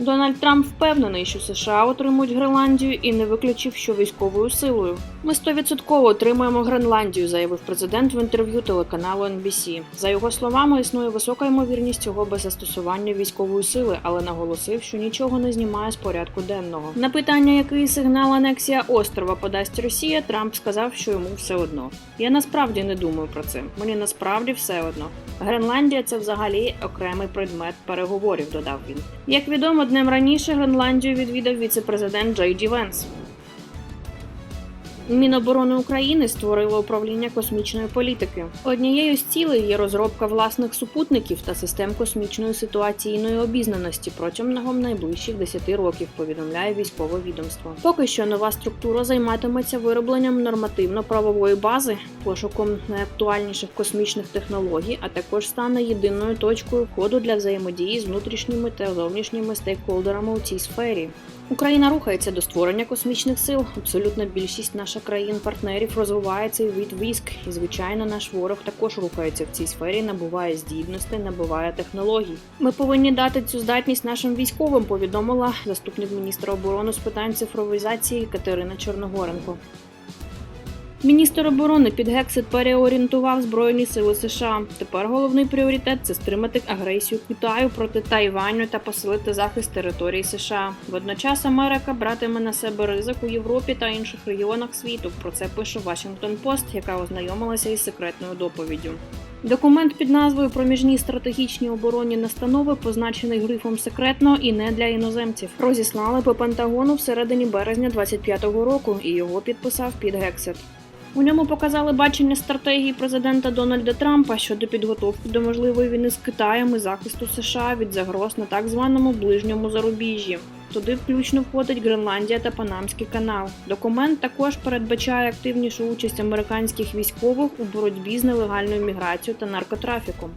Дональд Трамп впевнений, що США отримують Гренландію і не виключив, що військовою силою. Ми стовідсотково отримаємо Гренландію, заявив президент в інтерв'ю телеканалу NBC. За його словами, існує висока ймовірність цього без застосування військової сили, але наголосив, що нічого не знімає з порядку денного. На питання, який сигнал анексія острова подасть Росія, Трамп сказав, що йому все одно. Я насправді не думаю про це. Мені насправді все одно. Гренландія це взагалі окремий предмет переговорів, додав він. Як відомо, днем раніше Гренландію відвідав віце-президент Джей Ді Венс. Міноборони України створило управління космічної політики. Однією з цілей є розробка власних супутників та систем космічної ситуаційної обізнаності протягом найближчих 10 років. Повідомляє військове відомство. Поки що нова структура займатиметься виробленням нормативно-правової бази, пошуком найактуальніших космічних технологій, а також стане єдиною точкою входу для взаємодії з внутрішніми та зовнішніми стейкхолдерами у цій сфері. Україна рухається до створення космічних сил. Абсолютна більшість наших країн-партнерів розвиває цей вид військ, і звичайно, наш ворог також рухається в цій сфері, набуває здібностей, набуває технологій. Ми повинні дати цю здатність нашим військовим. Повідомила заступник міністра оборони з питань цифровізації Катерина Чорногоренко. Міністр оборони під Гексит переорієнтував збройні сили США. Тепер головний пріоритет це стримати агресію Китаю проти Тайваню та посилити захист території США. Водночас Америка братиме на себе ризик у Європі та інших регіонах світу. Про це пише Washington Post, яка ознайомилася із секретною доповіддю. Документ під назвою Проміжні стратегічні оборонні настанови позначений грифом секретно і не для іноземців. Розіслали по Пентагону всередині березня 25-го року, і його підписав Піт Гексет. У ньому показали бачення стратегії президента Дональда Трампа щодо підготовки до можливої війни з Китаєм і захисту США від загроз на так званому ближньому зарубіжжі. Туди включно входить Гренландія та Панамський канал. Документ також передбачає активнішу участь американських військових у боротьбі з нелегальною міграцією та наркотрафіком.